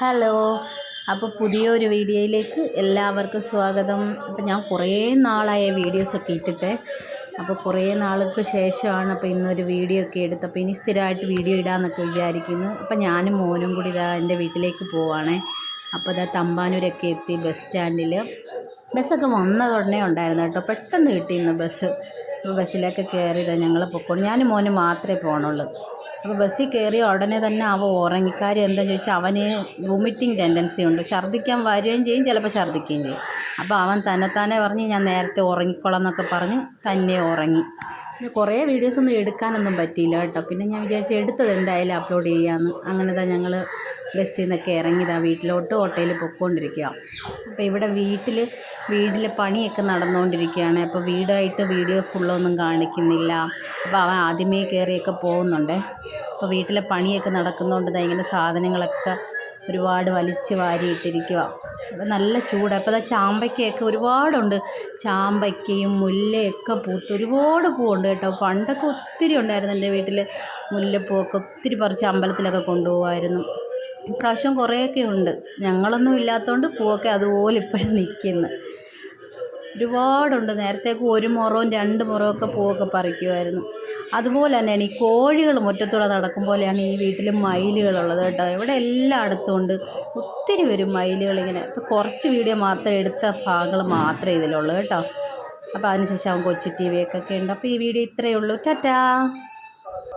Hello. അപ്പോൾ പുതിയൊരു വീഡിയോയിലേക്ക് എല്ലാവർക്കും സ്വാഗതം. അപ്പോൾ ഞാൻ കുറേ നാളായ വീഡിയോസൊക്കെ ഇട്ടിട്ട്. അപ്പോൾ കുറേ നാൾക്ക് ശേഷമാണ് അപ്പോൾ ഇന്നൊരു വീഡിയോ ഒക്കെ എടുത്ത് അപ്പോൾ ഇനി സ്ഥിരമായിട്ട് വീഡിയോ ഇടാമെന്നൊക്കെ വിചാരിക്കുന്നു. അപ്പോൾ ഞാനും മോനും കൂടി ഇതാ എന്റെ വീട്ടിലേക്ക് പോവാണേ. അപ്പോൾ ഇതാ തമ്പാനൂരൊക്കെ എത്തി ബസ് സ്റ്റാൻഡിൽ ബസ്സൊക്കെ വന്ന ഉടനെ ഉണ്ടായിരുന്നു കേട്ടോ. പെട്ടെന്ന് കിട്ടി ഇന്ന് ബസ്. അപ്പോൾ ബസ്സിലൊക്കെ കയറിയതാണ് ഞങ്ങൾ പൊക്കോളൂ. ഞാനും മോനും മാത്രമേ പോകണുള്ളൂ അപ്പോൾ ബസ്സിൽ കയറിയ ഉടനെ തന്നെ അവൻ ഉറങ്ങി എന്താ ചോദിച്ചാൽ അവന് വൊമിറ്റിംഗ് ടെൻഡൻസി ഉണ്ട്. ഛർദ്ദിക്കാൻ വരികയും ചെയ്യും ചിലപ്പോൾ ഛർദ്ദിക്കുകയും ചെയ്യും. അപ്പോൾ അവൻ തന്നെത്താനെ പറഞ്ഞ് ഞാൻ നേരത്തെ ഉറങ്ങിക്കോളാം എന്നൊക്കെ പറഞ്ഞ് തന്നെ ഉറങ്ങി. പിന്നെ കുറേ വീഡിയോസൊന്നും എടുക്കാനൊന്നും പറ്റിയില്ല കേട്ടോ. പിന്നെ ഞാൻ വിചാരിച്ചു എടുത്തത് എന്തായാലും അപ്ലോഡ് ചെയ്യാമെന്ന് അങ്ങനെ തന്നെ ഞങ്ങൾ ബസ്സിൽ നിന്നൊക്കെ ഇറങ്ങിയതാ. വീട്ടിലോട്ട് ഓട്ടോയിൽ പൊയ്ക്കൊണ്ടിരിക്കുക അപ്പോൾ ഇവിടെ വീട്ടിൽ വീട്ടിൽ പണിയൊക്കെ നടന്നുകൊണ്ടിരിക്കുകയാണ് അപ്പോൾ വീടായിട്ട് വീഡിയോ ഫുള്ളൊന്നും കാണിക്കുന്നില്ല. അപ്പോൾ അവൻ ആദ്യമേ കയറിയൊക്കെ പോകുന്നുണ്ട്. അപ്പോൾ വീട്ടിലെ പണിയൊക്കെ നടക്കുന്നതുകൊണ്ട് ദാ ഇങ്ങനെ സാധനങ്ങളൊക്കെ ഒരുപാട് വലിച്ചു വാരിയിട്ടിരിക്കുക അപ്പോൾ നല്ല ചൂട്. അപ്പോൾ അതാ ചാമ്പയ്ക്കയൊക്കെ ഒരുപാടുണ്ട്. ചാമ്പയ്ക്കയും മുല്ലയൊക്കെ പൂത്ത് ഒരുപാട് പൂവുണ്ട് കേട്ടോ. പണ്ടൊക്കെ ഒത്തിരി ഉണ്ടായിരുന്നു എന്റെ വീട്ടിൽ മുല്ലപ്പൂവൊക്കെ ഒത്തിരി പറിച്ച് അമ്പലത്തിലൊക്കെ കൊണ്ടുപോകുമായിരുന്നു. ഇപ്രാവശ്യം കുറേയൊക്കെ ഉണ്ട്. ഞങ്ങളൊന്നും ഇല്ലാത്തതുകൊണ്ട് പൂവൊക്കെ അതുപോലെ ഇപ്പോഴും നിൽക്കുന്നു ഒരുപാടുണ്ട്. നേരത്തേക്ക് ഒരു മുറവും രണ്ട് മുറവും ഒക്കെ പൂവൊക്കെ പറിക്കുമായിരുന്നു അതുപോലെ തന്നെയാണ് ഈ കോഴികൾ മുറ്റത്തൂടെ നടക്കും പോലെയാണ് ഈ വീട്ടിൽ മയിലുകളുള്ളത് കേട്ടോ. ഇവിടെ എല്ലായിടത്തും ഉണ്ട്. ഒത്തിരി വരും മയിലുകളിങ്ങനെ. ഇപ്പോൾ കുറച്ച് വീഡിയോ മാത്രം എടുത്ത ഭാഗങ്ങൾ മാത്രമേ ഇതിലുള്ളൂ കേട്ടോ. അപ്പോൾ അതിനുശേഷം അവൻ കൊച്ചി ടി ഒക്കെ ഉണ്ട്. അപ്പോൾ ഈ വീഡിയോ ഇത്രയേ ഉള്ളൂ. ടാറ്റാ!